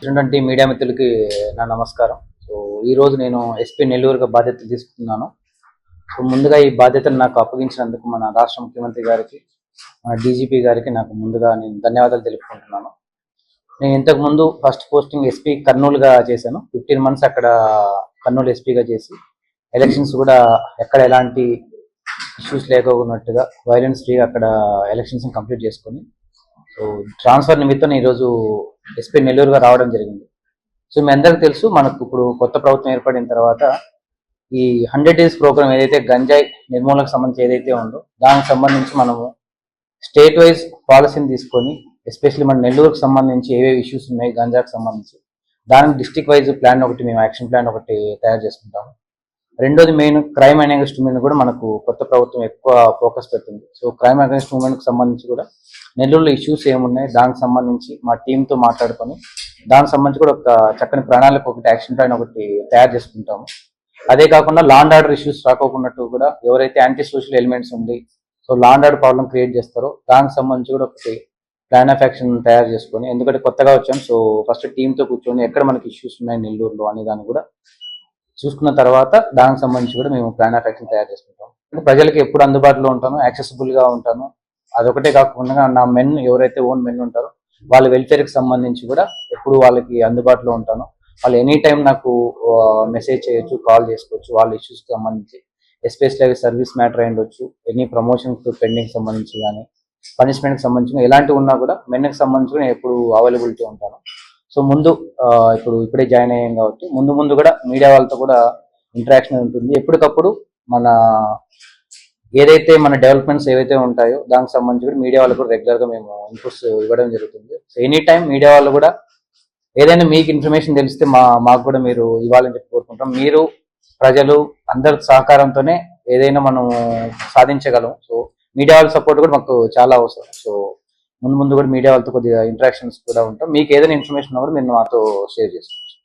ఉన్నటువంటి మీడియా మిత్రులకి నా నమస్కారం. సో ఈ రోజు నేను ఎస్పీ నెల్లూరుగా బాధ్యతలు తీసుకుంటున్నాను. సో ముందుగా ఈ బాధ్యతను నాకు అప్పగించినందుకు మన రాష్ట్ర ముఖ్యమంత్రి గారికి మన డీజీపీ గారికి నాకు ముందుగా నేను ధన్యవాదాలు తెలుపుకుంటున్నాను. నేను ఇంతకు ముందు ఫస్ట్ పోస్టింగ్ ఎస్పీ కర్నూలుగా చేశాను. ఫిఫ్టీన్ మంత్స్ అక్కడ కర్నూలు ఎస్పీగా చేసి ఎలక్షన్స్ కూడా ఎక్కడ ఎలాంటి ఇష్యూస్ లేకపోయినట్టుగా వైలెన్స్ ఫ్రీగా అక్కడ ఎలక్షన్స్ కంప్లీట్ చేసుకొని సో ట్రాన్స్ఫర్ నిమిత్తం ఈరోజు ఎస్పీ నెల్లూరుగా రావడం జరిగింది. సో మీ అందరికీ తెలుసు మనకు ఇప్పుడు కొత్త ప్రభుత్వం ఏర్పడిన తర్వాత ఈ హండ్రెడ్ డేస్ ప్రోగ్రామ్ ఏదైతే గంజాయి నిర్మూలనకు సంబంధించి ఏదైతే ఉందో దానికి సంబంధించి మనము స్టేట్ వైజ్ పాలసీని తీసుకొని ఎస్పెషల్లీ మన నెల్లూరుకు సంబంధించి ఏవేవి ఇష్యూస్ ఉన్నాయి గంజాకు సంబంధించి దానికి డిస్టిక్ వైజ్ ప్లాన్ ఒకటి మేము యాక్షన్ ప్లాన్ ఒకటి తయారు చేసుకుంటాము. రెండోది మెయిన్ క్రైమ్ అగేన్స్ట్ ఉమెన్ కూడా మనకు కొత్త ప్రభుత్వం ఎక్కువ ఫోకస్ పెడుతుంది సో క్రైమ్ అగేన్స్ట్ ఉమెన్కి సంబంధించి కూడా నెల్లూరులో ఇష్యూస్ ఏమున్నాయి? దానికి సంబంధించి మా టీంతో మాట్లాడుకొని దానికి సంబంధించి కూడా ఒక చక్కని ప్రణాళిక ఒకటి యాక్షన్ ప్లాన్ ఒకటి తయారు చేసుకుంటాము. అదే కాకుండా లాండ్ ఆర్డర్ ఇష్యూస్ రాకోకున్నట్టు కూడా ఎవరైతే యాంటీ సోషల్ ఎలిమెంట్స్ ఉంది so law and order problem create చేస్తారో దానికి సంబంధించి కూడా ఒకటి ప్లాన్ ఆఫ్ యాక్షన్ తయారు చేసుకొని ఎందుకంటే కొత్తగా వచ్చాం సో ఫస్ట్ టీంతో కూర్చొని ఎక్కడ మనకి ఇష్యూస్ ఉన్నాయి నెల్లూరులో అనే దాన్ని కూడా చూసుకున్న తర్వాత దానికి సంబంధించి కూడా మేము ప్లాన్ ఆఫ్ యాక్షన్ తయారు చేసుకుంటాం. అంటే ప్రజలకి ఎప్పుడు అందుబాటులో ఉంటాను యాక్సెసిబుల్గా ఉంటాను. అదొకటే కాకుండా నా మెన్ ఎవరైతే ఓన్ మెన్ ఉంటారో వాళ్ళ వెల్ఫేర్కి సంబంధించి కూడా ఎప్పుడు వాళ్ళకి అందుబాటులో ఉంటాను. వాళ్ళు ఎనీ టైం నాకు మెసేజ్ చేయొచ్చు కాల్ చేసుకోవచ్చు వాళ్ళ ఇష్యూస్కి సంబంధించి. ఎస్పెషల్గా సర్వీస్ మ్యాటర్ అయి ఉండొచ్చు. ఎనీ ప్రమోషన్ పెండింగ్ సంబంధించి కానీ పనిష్మెంట్కి సంబంధించి ఎలాంటివి ఉన్నా కూడా మెన్కి సంబంధించి ఎప్పుడు అవైలబిలిటీ ఉంటాను. సో ముందు ఇప్పుడు ఇప్పుడే జాయిన్ అయ్యాం కాబట్టి ముందు ముందు కూడా మీడియా వాళ్ళతో కూడా ఇంటరాక్షన్ ఉంటుంది. ఎప్పటికప్పుడు మన ఏదైతే మన డెవలప్మెంట్స్ ఏవైతే ఉంటాయో దానికి సంబంధించి కూడా మీడియా వాళ్ళు కూడా రెగ్యులర్గా మేము ఇన్పుట్స్ ఇవ్వడం జరుగుతుంది. సో ఎనీ టైం మీడియా వాళ్ళు కూడా ఏదైనా మీకు ఇన్ఫర్మేషన్ తెలిస్తే మా మాకు కూడా మీరు ఇవ్వాలని చెప్పి కోరుకుంటాం. మీరు ప్రజలు అందరి సహకారంతోనే ఏదైనా మనం సాధించగలం. సో మీడియా వాళ్ళ సపోర్ట్ కూడా మాకు చాలా అవసరం. సో ముందు ముందు కూడా మీడియా వాళ్ళతో కొద్దిగా ఇంటరాక్షన్స్ కూడా ఉంటాం. మీకు ఏదైనా ఇన్ఫర్మేషన్ ఉన్నా కూడా మీరు మాతో షేర్ చేసుకోవచ్చు.